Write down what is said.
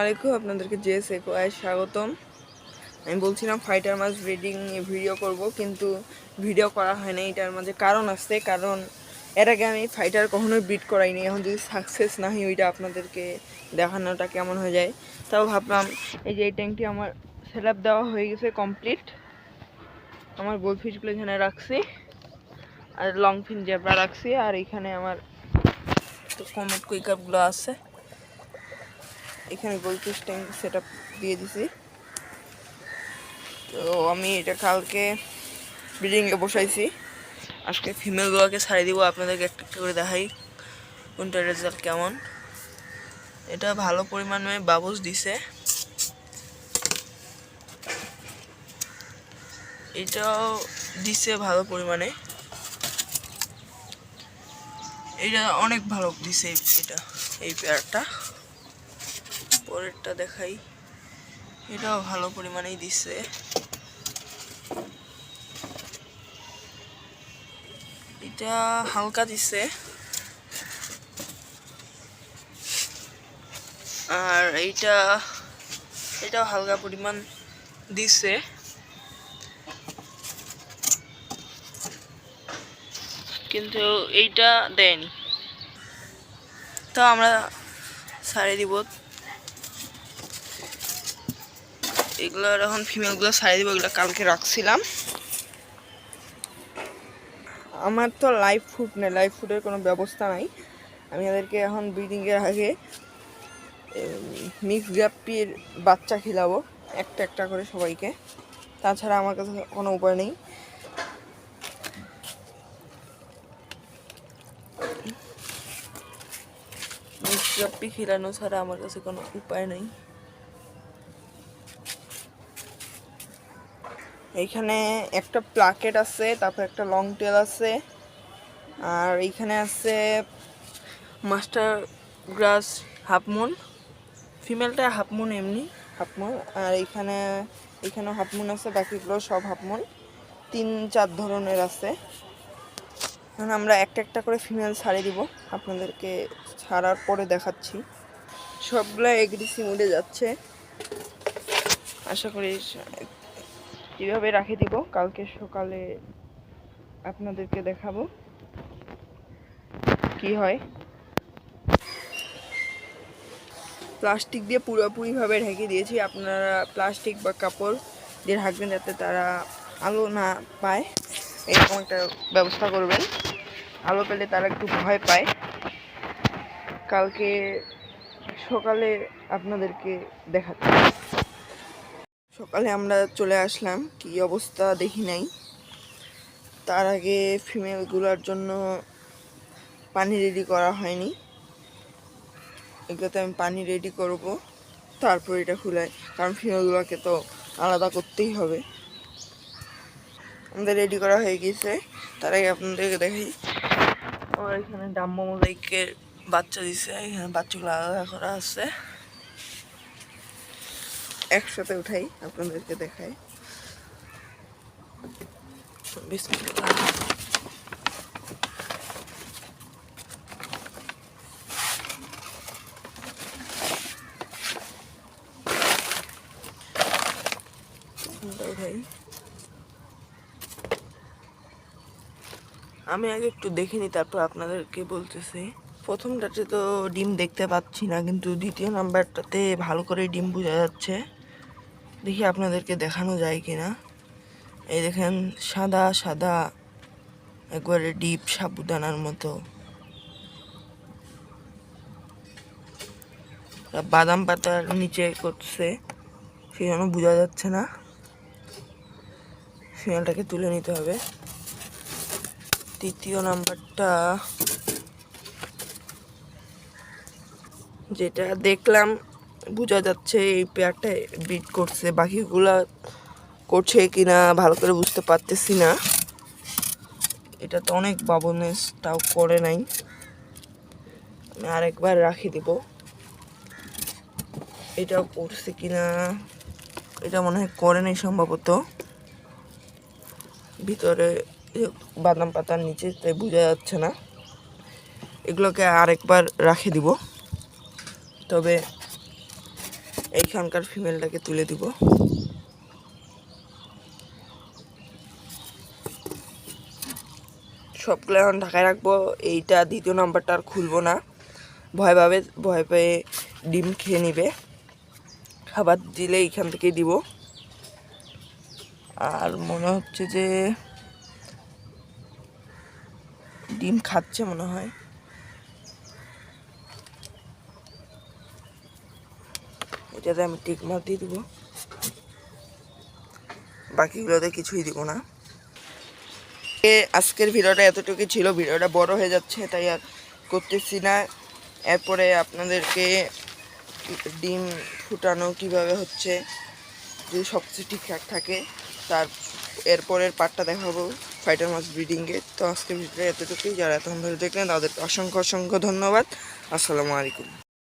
আলাইকুম, আপনাদেরকে জেএস একোয়ায় স্বাগতম। আমি বলছিলাম ফাইটার মাছ ব্রিডিং ভিডিও করব, কিন্তু ভিডিও করা হয় না, এটার মাঝে কারণ আছে। কারণ এর আগে আমি ফাইটার কখনোই ব্রিড করাইনি, এখন যদি সাকসেস না হয়, ওইটা আপনাদেরকে দেখানোটা কেমন হয়ে যায়। তাও ভাবলাম, এই যে এই ট্যাঙ্কটি আমার সেট দেওয়া হয়ে গেছে কমপ্লিট। আমার গোলফিশগুলো এখানে রাখছি, আর লং ফিন জেব্রা রাখছি, আর এখানে আমার কমট কুইকাপগুলো আছে। এখানে গোলফিশ ট্যাঙ্ক সেট দিয়ে দিছি। তো আমি এটা কালকে ব্রিডিংয়ে বসাইছি। আজকে ফিমেলগুলোকে ছাড়িয়ে দিব, আপনাদেরকে একটা একটা করে দেখাই কোনটা রেজাল্ট কেমন। এটা ভালো পরিমাণে বাবুস দিছে। এটাও দিছে ভালো পরিমাণে। এটা অনেক ভালো দিছে এটা, এই পেয়ারটা পরেরটা দেখাই। এটাও ভালো পরিমাণেই দিছে। এটা হালকা দিছে। আর এইটা, এটাও হালকা পরিমাণ দিছে। কিন্তু এইটা দেয়নি। তো আমরা ছাড়িয়ে দিব। এগুলো এখন ফিমেলগুলো ছাড়িয়ে দিব, এগুলো কালকে রাখছিলাম। আমার তো লাইফ ফুড নেই লাইফ ফুডের কোনো ব্যবস্থা নাই। আমি এদেরকে এখন ব্রিডিংয়ের আগে মিক্স গ্রাপির বাচ্চা খিলাবো, একটা একটা করে সবাইকে। তাছাড়া আমার কাছে কোনো উপায় নেই। মিক্স গ্রাপি খিলানো ছাড়া আমার কাছে কোনো উপায় নেই। এইখানে একটা প্লাকেট আছে, তারপর একটা লং টেল আছে, আর এইখানে আছে মাস্টার গ্রাস হাফমুন ফিমেলটা হাফমুন এমনি হাফমুন আর এইখানে এখানেও হাফমুন আছে, বাকিগুলো সব হাফমুন তিন, চার ধরনের আছে। এখন আমরা একটা একটা করে ফিমেল ছাড়িয়ে দিব, আপনাদেরকে ছাড়ার পরে দেখাচ্ছি। সবগুলো এগ্রিসি মুডে যাচ্ছে। আশা করি এভাবে রাখে দিব, কালকে সকালে আপনাদেরকে দেখাবো কি হয়। প্লাস্টিক দিয়ে পুরোপুরিভাবে ঢেকে দিয়েছি। আপনারা প্লাস্টিক বা কাপড় দিয়ে ঢাকবেন যাতে তারা আলো না পায়। এরকম একটা ব্যবস্থা করবেন। আলো পেলে তারা একটু ভয় পায়। কালকে সকালে আপনাদেরকে দেখাচ্ছি। সকালে আমরা চলে আসলাম, কি অবস্থা দেখি নাই। তার আগে ফিমেলগুলোর জন্য পানি রেডি করা হয়নি। এগুলোতে আমি পানি রেডি করব, তারপর এটা খুলাই কারণ ফিমেলগুলোকে তো আলাদা করতেই হবে। আমাদের রেডি করা হয়ে গেছে। তার আগে আপনাদেরকে দেখাই। আমার এখানে ডাম্বো বাচ্চা দিছে, এখানে বাচ্চাগুলো আলাদা করা আছে। একসাথে উঠাই, আপনাদেরকে দেখাই? আমি আগে একটু দেখে তারপর আপনাদেরকে বলতেছি। প্রথমটাতে তো ডিম দেখতে পাচ্ছি না, কিন্তু দ্বিতীয় নাম্বারটাতে ভালো করে ডিম বোঝা যাচ্ছে। দেখি আপনাদেরকে দেখানো যায় কিনা। এই দেখেন, সাদা সাদা, একবারে ডিপ সাবুদানার মতো। বাদাম পাতার নিচে করছে, সেই বোঝা যাচ্ছে না। ফিমেলটাকে তুলে নিতে হবে। তৃতীয় নাম্বারটা, যেটা দেখলাম বোঝা যাচ্ছে এই পেয়ারটা বিট করছে। বাকিগুলা করছে কিনা ভালো করে বুঝতে পারতেছি না। এটা তো অনেক বাবনেস, তাও করে নাই। আমি আরেকবার রাখি দিব। এটাও করছে কিনা, এটা মনে হয় করে নাই সম্ভবত। ভিতরে বাদাম পাতার নিচে, তাই বোঝা যাচ্ছে না। এগুলোকে আরেকবার রাখে দিব। তবে এইখানকার ফিমেলটাকে তুলে দিব। সবগুলো এখন ঢাকায় রাখব। এইটা দ্বিতীয় নাম্বারটা আর খুলবো না। ভয় পাবে, ভয় পেয়ে ডিম খেয়ে নিবে। খাবার দিলে এইখান থেকেই দিব। আর মনে হচ্ছে যে ডিম খাচ্ছে মনে হয়। এটাতে আমি টিক মার দিয়ে দিব। বাকিগুলোতে কিছুই দিব না। আজকের ভিডিওটা এতটুকু ছিল, ভিডিওটা বড় হয়ে যাচ্ছে, তাই আর করতেছি না। এরপরে আপনাদেরকে ডিম ফুটানো কীভাবে হচ্ছে, যদি সব কিছু ঠিকঠাক থাকে, তার এরপরের পার্টটা দেখাবো ফাইটার মাছ ব্রিডিংয়ে তো আজকের ভিডিওটা এতটুকুই, যারা এতক্ষণ ধরে দেখলেন, তাদেরকে অসংখ্য অসংখ্য ধন্যবাদ। আসসালামু আলাইকুম।